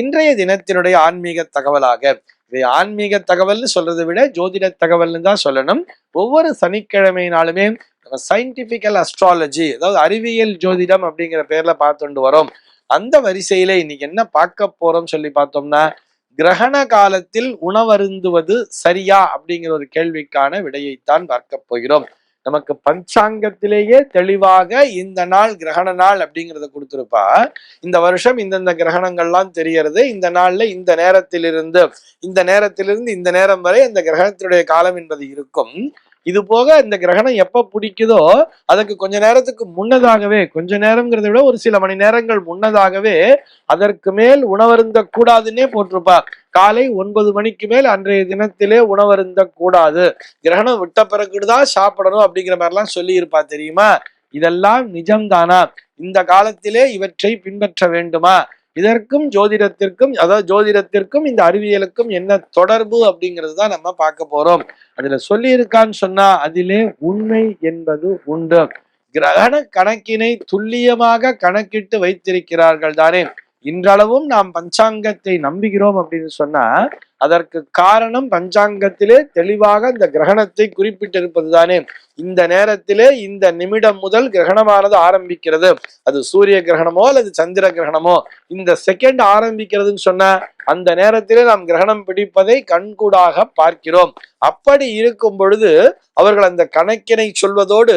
இன்றைய தினத்தினுடைய ஆன்மீக தகவலாக. இதை ஆன்மீக தகவல்னு சொல்றதை விட ஜோதிட தகவல்னு தான் சொல்லணும். ஒவ்வொரு சனிக்கிழமையினாலுமே நம்ம சயின்டிபிக்கல் அஸ்ட்ராலஜி அதாவது அறிவியல் ஜோதிடம் அப்படிங்கிற பேர்ல பார்த்துட்டு வரோம். அந்த வரிசையில இன்னைக்கு என்ன பார்க்க போறோம் சொல்லி பார்த்தோம்னா கிரகண காலத்தில் உணவருந்துவது சரியா அப்படிங்கிற ஒரு கேள்விக்கான விடையைத்தான் பார்க்க போகிறோம். நமக்கு பஞ்சாங்கத்திலேயே தெளிவாக இந்த நாள் கிரகண நாள் அப்படிங்கிறத கொடுத்துருப்பா இந்த வருஷம் இந்தந்த கிரகணங்கள்லாம் தெரியறது இந்த நாள்ல இந்த நேரத்திலிருந்து இந்த நேரத்திலிருந்து இந்த நேரம் வரை அந்த கிரகணத்தினுடைய காலம் என்பது இருக்கும். இது போக இந்த கிரகணம் எப்ப பிடிக்குதோ அதுக்கு கொஞ்ச நேரத்துக்கு முன்னதாகவே கொஞ்ச நேரம்ங்கிறத விட ஒரு சில மணி நேரங்கள் முன்னதாகவே அதற்கு மேல் உணவருந்த கூடாதுன்னே போட்டிருப்பா. காலை ஒன்பது மணிக்கு மேல் அன்றைய தினத்திலே உணவருந்த கூடாது. கிரகணம் விட்ட பிறகுதான் சாப்பிடணும் அப்படிங்கிற மாதிரிலாம் சொல்லி இருப்பா தெரியுமா? இதெல்லாம் நிஜம்தானா? இந்த காலத்திலே இவற்றை பின்பற்ற வேண்டுமா? இதற்கும் ஜோதிடத்திற்கும் அதாவது ஜோதிடத்திற்கும் இந்த அறிவியலுக்கும் என்ன தொடர்பு அப்படிங்கிறது தான் நம்ம பார்க்க போறோம். அதுல சொல்லியிருக்கான்னு சொன்னா அதிலே உண்மை என்பது உண்டு. கிரகண கணக்கினை துல்லியமாக கணக்கிட்டு வைத்திருக்கிறார்கள் தானே? இன்றளவும் நாம் பஞ்சாங்கத்தை நம்புகிறோம் அப்படின்னு சொன்னா அதற்கு காரணம் பஞ்சாங்கத்திலே தெளிவாக இந்த கிரகணத்தை குறிப்பிட்டிருப்பது தானே இந்த நேரத்திலே இந்த நிமிடம் முதல் கிரகணமானது ஆரம்பிக்கிறது. அது சூரிய கிரகணமோ அல்லது சந்திர கிரகணமோ. இந்த செகண்ட் ஆரம்பிக்கிறதுன்னு சொன்ன அந்த நேரத்திலே நாம் கிரகணம் பிடிப்பதை கண்கூடாக பார்க்கிறோம். அப்படி இருக்கும் பொழுது அவர்கள் அந்த கணக்கினை சொல்வதோடு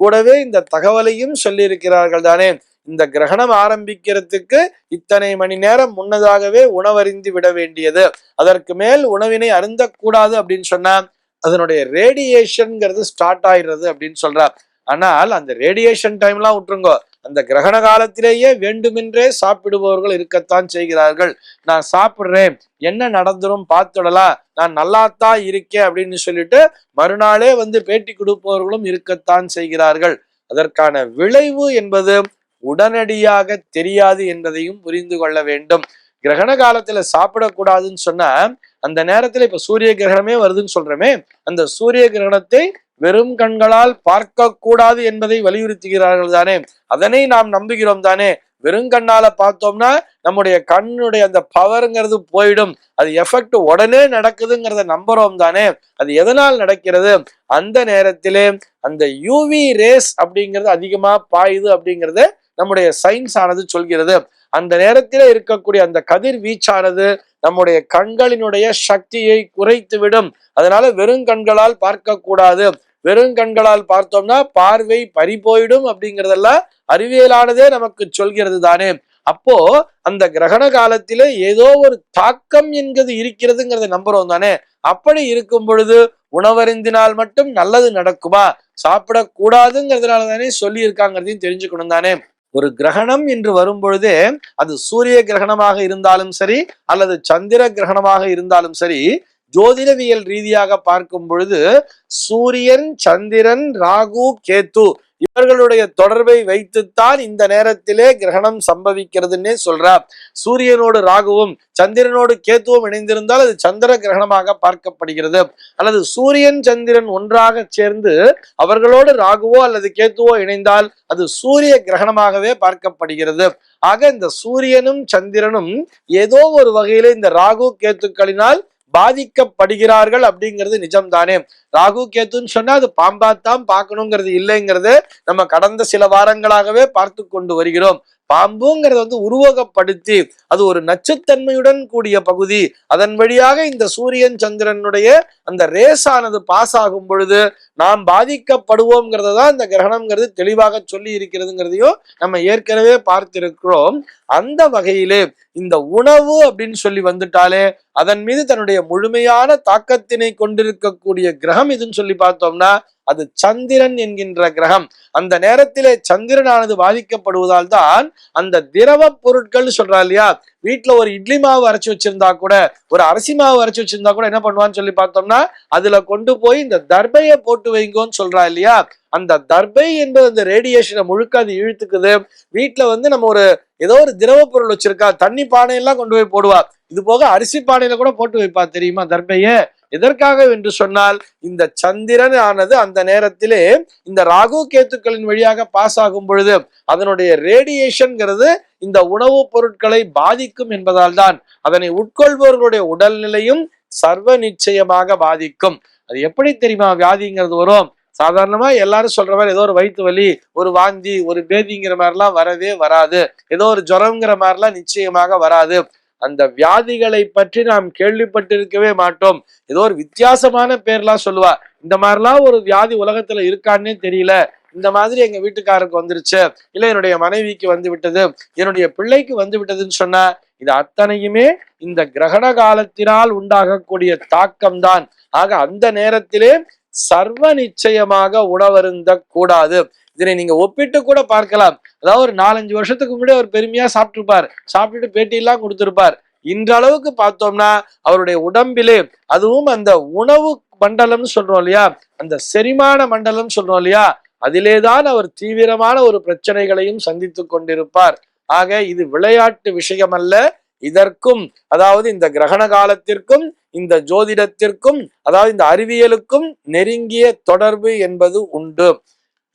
கூடவே இந்த தகவலையும் சொல்லியிருக்கிறார்கள் தானே இந்த கிரகணம் ஆரம்பிக்கிறதுக்கு இத்தனை மணி நேரம் முன்னதாகவே உணவறிந்து விட வேண்டியது. அதற்கு மேல் உணவினை அருந்தக்கூடாது அப்படின்னு சொன்னா அதனுடைய ரேடியேஷன்ங்கிறது ஸ்டார்ட் ஆயிடுறது அப்படின்னு சொல்றார். ஆனால் அந்த ரேடியேஷன் டைம்லாம் விட்டுருங்கோ. அந்த கிரகண காலத்திலேயே வேண்டுமென்றே சாப்பிடுபவர்கள் இருக்கத்தான் செய்கிறார்கள். நான் சாப்பிட்றேன் என்ன நடந்துரும் பார்த்துடலாம் நான் நல்லாத்தான் இருக்கேன் அப்படின்னு சொல்லிட்டு மறுநாளே வந்து பேட்டி கொடுப்பவர்களும் இருக்கத்தான் செய்கிறார்கள். அதற்கான விளைவு என்பது உடனடியாக தெரியாது என்பதையும் புரிந்து கொள்ள வேண்டும். கிரகண காலத்துல சாப்பிடக்கூடாதுன்னு சொன்னா அந்த நேரத்துல இப்ப சூரிய கிரகணமே வருதுன்னு சொல்றோமே அந்த சூரிய கிரகணத்தை வெறும் கண்களால் பார்க்க கூடாது என்பதை வலியுறுத்துகிறார்கள் தானே. அதனை நாம் நம்புகிறோம் தானே. வெறும் கண்ணால பார்த்தோம்னா நம்முடைய கண்ணுடைய அந்த பவருங்கிறது போயிடும். அது எஃபெக்ட் உடனே நடக்குதுங்கிறத நம்புறோம் தானே. அது எதனால் நடக்கிறது? அந்த நேரத்திலே அந்த யூவி ரேஸ் அப்படிங்கிறது அதிகமா பாயுது அப்படிங்கிறத நம்முடைய சயின்ஸ் ஆனது சொல்கிறது அந்த நேரத்தில் இருக்கக்கூடிய அந்த கதிர் வீச்சானது நம்முடைய கண்களினுடைய சக்தியை குறைத்து விடும் அதனால வெறும் கண்களால் பார்க்க கூடாது வெறும் கண்களால் பார்த்தோம்னா பார்வை பறி போயிடும் அப்படிங்கிறதெல்லாம் அறிவியலானதே நமக்கு சொல்கிறது தானே. அப்போ அந்த கிரகண காலத்திலே ஏதோ ஒரு தாக்கம் என்கிறது இருக்கிறதுங்கிறத நம்புறோம் தானே. அப்படி இருக்கும் பொழுது உணவருந்தினால் மட்டும் நல்லது நடக்குமா? சாப்பிடக்கூடாதுங்கிறதுனால தானே சொல்லி இருக்காங்கிறதையும் தெரிஞ்சுக்கணும் தானே. ஒரு கிரகணம் என்று வரும்பொழுதே அது சூரிய கிரகணமாக இருந்தாலும் சரி அல்லது சந்திர கிரகணமாக இருந்தாலும் சரி ஜோதிடவியல் ரீதியாக பார்க்கும் பொழுது சூரியன் சந்திரன் ராகு கேத்து இவர்களுடைய தொடர்பை வைத்துத்தான் இந்த நேரத்திலே கிரகணம் சம்பவிக்கிறதுன்னே சொல்றார் சூரியனோடு ராகுவும் சந்திரனோடு கேத்துவும் இணைந்திருந்தால் அது சந்திர கிரகணமாக பார்க்கப்படுகிறது. அல்லது சூரியன் சந்திரன் ஒன்றாக சேர்ந்து அவர்களோடு ராகுவோ அல்லது கேத்துவோ இணைந்தால் அது சூரிய கிரகணமாகவே பார்க்கப்படுகிறது. ஆக இந்த சூரியனும் சந்திரனும் ஏதோ ஒரு வகையில இந்த ராகு கேத்துக்களினால் பாதிக்கப்படுகிறார்கள் அப்படிங்கிறது நிஜம்தானே. ராகு கேத்துன்னு சொன்னா அது பாம்பாத்தான் பார்க்கணுங்கிறது இல்லைங்கிறது நம்ம கடந்த சில வாரங்களாகவே பார்த்து கொண்டு வருகிறோம். பாம்புங்கிறத வந்து உருவகப்படுத்தி அது ஒரு நச்சுத்தன்மையுடன் கூடிய பகுதி. அதன் வழியாக இந்த சூரியன் சந்திரனுடைய அந்த ரேஸானது பாஸ் ஆகும் பொழுது நாம் பாதிக்கப்படுவோம்ங்கிறத தான் இந்த கிரகணம்ங்கிறது தெளிவாக சொல்லி இருக்கிறதுங்கிறதையும் நம்ம ஏற்கனவே பார்த்திருக்கிறோம். அந்த வகையிலே இந்த உணவு அப்படின்னு சொல்லி வந்துட்டாலே அதன் மீது தன்னுடைய முழுமையான தாக்கத்தினை கொண்டிருக்கக்கூடிய கிரகம் இதுன்னு சொல்லி பார்த்தோம்னா அது சந்திரன் என்கின்ற கிரகம். அந்த நேரத்திலே சந்திரனானது பாதிக்கப்படுவதால் தான் அந்த திரவ பொருட்கள் சொல்றா இல்லையா? வீட்டுல ஒரு இட்லி மாவு அரைச்சு வச்சிருந்தா கூட ஒரு அரிசி மாவு அரைச்சு வச்சிருந்தா கூட என்ன பண்ணுவான்னு சொல்லி பார்த்தோம்னா அதுல கொண்டு போய் இந்த தர்பையை போட்டு வைங்கோன்னு சொல்றா இல்லையா? அந்த தர்பை என்பது அந்த ரேடியேஷனை முழுக்க அது இழுத்துக்குது. வீட்டுல வந்து நம்ம ஒரு ஏதோ ஒரு திரவ பொருள் வச்சிருக்கா தண்ணி பானையெல்லாம் கொண்டு போய் போடுவா. இது போக அரிசி பானையில கூட போட்டு வைப்பா தெரியுமா தர்பையை? எதற்காக என்று சொன்னால் இந்த சந்திரன் ஆனது அந்த நேரத்திலே இந்த ராகு கேத்துக்களின் வழியாக பாஸ் ஆகும் பொழுது அதனுடைய ரேடியேஷன்கிறது இந்த உணவுப் பொருட்களை பாதிக்கும் என்பதால் தான் அதனை உட்கொள்பவர்களுடைய உடல்நிலையும் சர்வ நிச்சயமாக பாதிக்கும். அது எப்படி தெரியுமா? வியாதிங்கிறது வரும். சாதாரணமா எல்லாரும் சொல்ற மாதிரி ஏதோ ஒரு வயிற்று வலி ஒரு வாந்தி ஒரு பேதிங்கிற மாதிரிலாம் வரவே வராது. ஏதோ ஒரு ஜுரம்ங்கிற மாதிரிலாம் நிச்சயமாக வராது. அந்த வியாதிகளை பற்றி நாம் கேள்விப்பட்டிருக்கவே மாட்டோம். ஏதோ ஒரு வித்தியாசமான பேர்லாம் சொல்லுவா இந்த மாதிரிலாம் ஒரு வியாதி உலகத்துல இருக்கான்னே தெரியல. இந்த மாதிரி எங்க வீட்டுக்காருக்கு வந்துருச்சு. இல்ல என்னுடைய மனைவிக்கு வந்து விட்டது. என்னுடைய பிள்ளைக்கு வந்து விட்டதுன்னு சொன்னா இது அத்தனையுமே இந்த கிரகண காலத்தினால் உண்டாகக்கூடிய தாக்கம் தான் ஆக அந்த நேரத்திலே சர்வ நிச்சயமாக உணவருந்த கூடாது இதனை நீங்க ஒப்பிட்டு கூட பார்க்கலாம். அதாவது ஒரு நாலஞ்சு வருஷத்துக்கு முன்னாடி அவர் பெருமையா சாப்பிட்டுருப்பார். சாப்பிட்டுட்டு பேட்டியெல்லாம் கொடுத்திருப்பார். இன்றளவுக்கு பார்த்தோம்னா அவருடைய உடம்பிலே அதுவும் அந்த உணவு மண்டலம்னு சொல்றோம் இல்லையா? அந்த செரிமான மண்டலம் சொல்றோம் இல்லையா? அதிலேதான் அவர் தீவிரமான ஒரு பிரச்சனைகளையும் சந்தித்து கொண்டிருப்பார். ஆக இது விளையாட்டு விஷயம் அல்ல இதற்கும் அதாவது இந்த கிரகண காலத்திற்கும் இந்த ஜோதிடத்திற்கும் அதாவது இந்த அறிவியலுக்கும் நெருங்கிய தொடர்பு என்பது உண்டு.